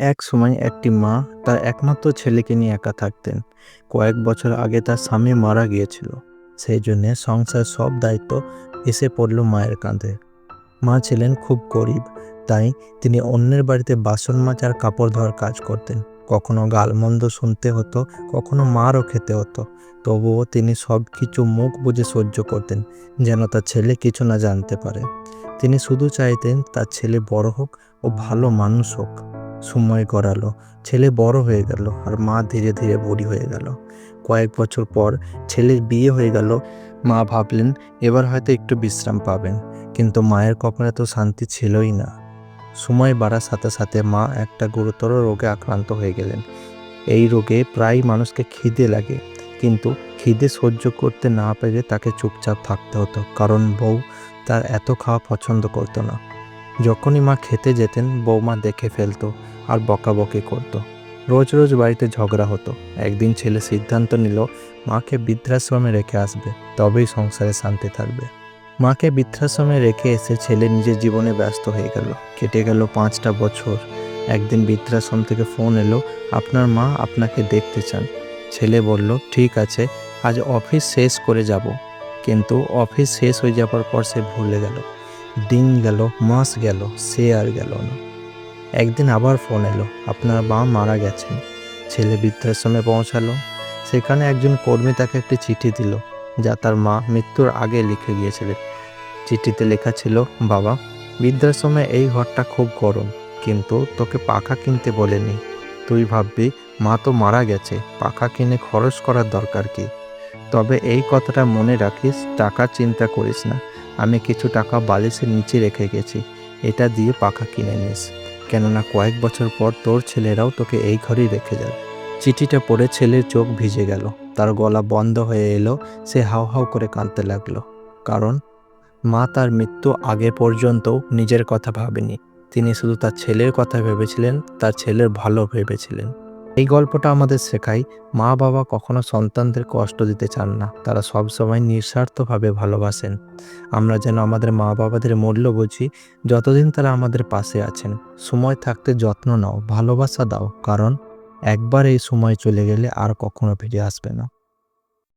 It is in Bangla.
এক সময় একটি মা তার একমাত্র ছেলেকে নিয়ে একা থাকতেন। কয়েক বছর আগে তার স্বামী মারা গিয়েছিল। সেই জন্য সংসার সব দায়িত্ব এসে পড়ল মায়ের কাঁধে। মা ছিলেন খুব গরিব, তাই তিনি অন্যের বাড়িতে বাসন মাজার কাপড় ধোয়ার কাজ করতেন। কখনো গালমন্দ শুনতে হতো, কখনো মারও খেতে হতো। তবুও তিনি সব কিছু মুখ বুজে সহ্য করতেন, যেন তার ছেলে কিছু না জানতে পারে। তিনি শুধু চাইতেন তার ছেলে বড় হোক ও ভালো মানুষ হোক। সময় গড়ালো। ছেলে বড় হয়ে গেল আর মা ধীরে ধীরে বুড়ি হয়ে গেল। কয়েক বছর পর ছেলের বিয়ে হয়ে গেল। মা ভাবলেন, এবার হয়তো একটু বিশ্রাম পাবেন। কিন্তু মায়ের কপালে তো শান্তি ছিলই না। সময় বাড়ার সাথে সাথে মা একটা গুরুতর রোগে আক্রান্ত হয়ে গেলেন। এই রোগে প্রায় মানুষকে খিদে লাগে। কিন্তু খিদে সহ্য করতে না পেরে তাকে চুপচাপ থাকতে হতো। কারণ বউ তার এত খাওয়া পছন্দ করতো না। যখনই মা খেতে যেতেন, বৌমা দেখে ফেলতো আর বকাবকি করতো। রোজ রোজ বাড়িতে ঝগড়া হতো। একদিন ছেলে সিদ্ধান্ত নিল, মাকে বৃদ্ধাশ্রমে রেখে আসবে, তবেই সংসারে শান্তি থাকবে। মাকে বৃদ্ধাশ্রমে রেখে এসে ছেলে নিজের জীবনে ব্যস্ত হয়ে গেল। কেটে গেল পাঁচটা বছর। একদিন বৃদ্ধাশ্রম থেকে ফোন এলো, আপনার মা আপনাকে দেখতে চান। ছেলে বলল, ঠিক আছে, আজ অফিস শেষ করে যাব। কিন্তু অফিস শেষ হয়ে যাবার পর সে ভুলে গেল। দিন গেল, মাস গেল, সে আর গেল না। একদিন আবার ফোন এলো, আপনার মা মারা গেছেন। ছেলে বৃদ্ধাশ্রমে পৌঁছালো। সেখানে একজন কর্মী তাকে একটি চিঠি দিল, যা তার মা মৃত্যুর আগে লিখে গিয়েছিলেন। চিঠিতে লেখা ছিল, বাবা, বৃদ্ধাশ্রমে এই ঘরটা খুব গরম, কিন্তু তোকে পাখা কিনতে বলেনি। তুই ভাববি, মা তো মারা গেছে, পাখা কিনে খরচ করার দরকার কি? তবে এই কথাটা মনে রাখিস, টাকা চিন্তা করিস না। আমি কিছু টাকা বালিশের নিচে রেখে গেছি। এটা দিয়ে পাখা কিনে নিস। কেননা কয়েক বছর পর তোর ছেলেরাও তোকে এই ঘরেই রেখে যাবে। চিঠিটা পড়ে ছেলের চোখ ভিজে গেল। তার গলা বন্ধ হয়ে এলো। সে হাউ হাউ করে কাঁদতে লাগল। কারণ, মা তার মৃত্যু আগে পর্যন্ত নিজের কথা ভাবেনি। তিনি শুধু তার ছেলের কথা ভেবেছিলেন, তার ছেলের ভালো ভেবেছিলেন। এই গল্পটা আমাদের শেখায়, মা বাবা কখনো সন্তানদের কষ্ট দিতে চান না, তারা সবসময় নিঃস্বার্থভাবে ভালোবাসেন। আমরা যেন আমাদের মা বাবাদের মূল্য বুঝি, যতদিন তারা আমাদের পাশে আছেন। সময় থাকতে যত্ন নাও, ভালোবাসা দাও, কারণ একবার এই সময় চলে গেলে আর কখনো ফিরে আসবে না।